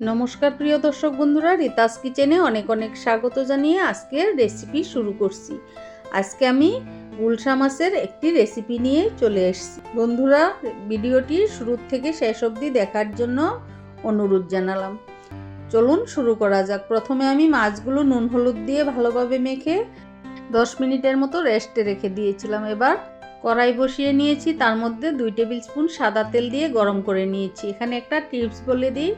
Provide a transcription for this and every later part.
নমস্কার প্রিয় দর্শক বন্ধুরা, রিতাস কিচেনে অনেক অনেক স্বাগত জানিয়ে আজকের রেসিপি শুরু করছি। আজকে আমি গুলশা মাছের একটি রেসিপি নিয়ে চলে এসেছি। বন্ধুরা, ভিডিওটি শুরু থেকে শেষ অবধি দেখার জন্য অনুরোধ জানালাম। চলুন শুরু করা যাক। প্রথমে আমি মাছগুলো নুন হলুদ দিয়ে ভালোভাবে মেখে দশ মিনিটের মতো রেস্টে রেখে দিয়েছিলাম। এবার কড়াই বসিয়ে নিয়েছি। তার মধ্যে দুই টেবিল স্পুন সাদা তেল দিয়ে গরম করে নিয়েছি। এখানে একটা টিপস বলে দিই।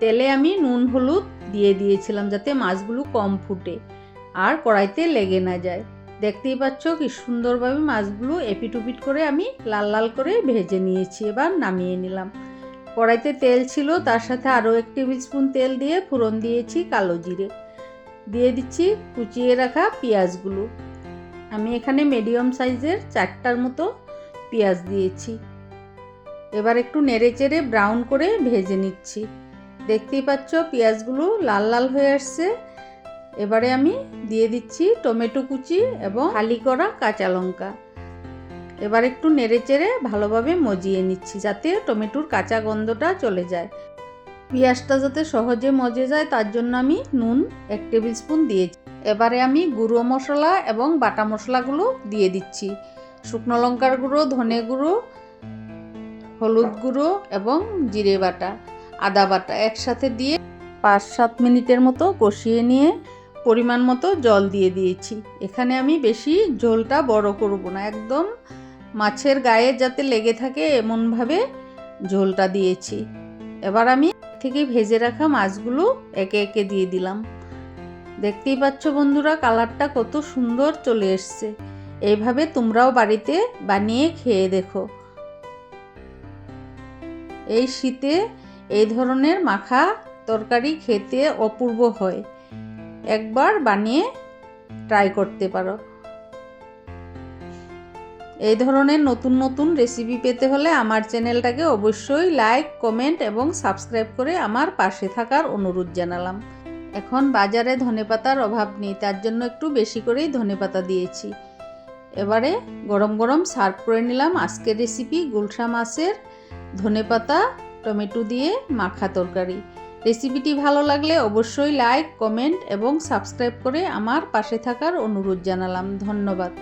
তেলে আমি নুন, হলুদ দিয়ে দিয়েছিলাম যাতে মাছগুলো কম ফুটে। আর কড়াইতে লেগে না যায়। দেখতেই পাচ্ছ কি সুন্দরভাবে মাছগুলো এপিটুপিট করে আমি লাল লাল করে ভেজে নিয়েছি, এবার নামিয়ে নিলাম। কড়াইতে তেল ছিল, তার সাথে আরও এক টেবিল স্পুন তেল দিয়ে ফোড়ন দিয়েছি কালো জিরে। দিয়ে দিচ্ছি কুচিয়ে রাখা পেঁয়াজগুলো। আমি এখানে মিডিয়াম সাইজের চারটার মতো পেঁয়াজ দিয়েছি। এবার একটু নেড়ে চেড়ে ব্রাউন করে ভেজে নিচ্ছি। দেখতেই পাচ্ছ, পেঁয়াজগুলো লাল লাল হয়ে আসছে। এবারে আমি দিয়ে দিচ্ছি টমেটো কুচি এবং হালি করা কাঁচা লঙ্কা। এবার একটু নেড়ে চেড়ে ভালোভাবে মজিয়ে নিচ্ছি যাতে টমেটোর কাঁচা গন্ধটা চলে যায়। পেঁয়াজটা যাতে সহজে মজে যায়, তার জন্য আমি নুন এক টেবিল স্পুন দিয়েছি। এবারে আমি গুঁড়ো মশলা এবং বাটা মশলাগুলো দিয়ে দিচ্ছি। শুকনো লঙ্কার গুঁড়ো, ধনে গুঁড়ো, হলুদ গুঁড়ো এবং জিরে বাটা। আদা বাটা একসাথে দিয়ে পাঁচ সাত মিনিটের মতো কষিয়ে নিয়ে পরিমাণ মতো জল দিয়ে দিয়েছি। এখানে আমি বেশি ঝোলটা বড় করব না। একদম মাছের গায়ে যাতে লেগে থাকে এমনভাবে ঝোলটা দিয়েছি। এবার আমি থেকে ভেজে রাখা মাছগুলো একে একে দিয়ে দিলাম। দেখতেই পাচ্ছ বন্ধুরা, কালারটা কত সুন্দর চলে এসছে। এইভাবে তোমরাও বাড়িতে বানিয়ে খেয়ে দেখো। এই শীতে এই ধরনের মাখা তরকারি খেতে অপূর্ব হয়। একবার বানিয়ে ট্রাই করতে পারো। এই ধরনের নতুন নতুন রেসিপি পেতে হলে আমার চ্যানেলটাকে অবশ্যই লাইক কমেন্ট এবং সাবস্ক্রাইব করে আমার পাশে থাকার অনুরোধ জানালাম। এখন বাজারে ধনেপাতার অভাব নেই, তার জন্য একটু বেশি করেই ধনেপাতা দিয়েছি। এবারে গরম গরম সার্ভ করে নিলাম আজকের রেসিপি গুলশা মাছের ধনেপাতা টমেটো দিয়ে মাখা তরকারি। রেসিপিটি ভালো লাগলে অবশ্যই লাইক কমেন্ট এবং সাবস্ক্রাইব করে আমার পাশে থাকার অনুরোধ জানালাম। ধন্যবাদ।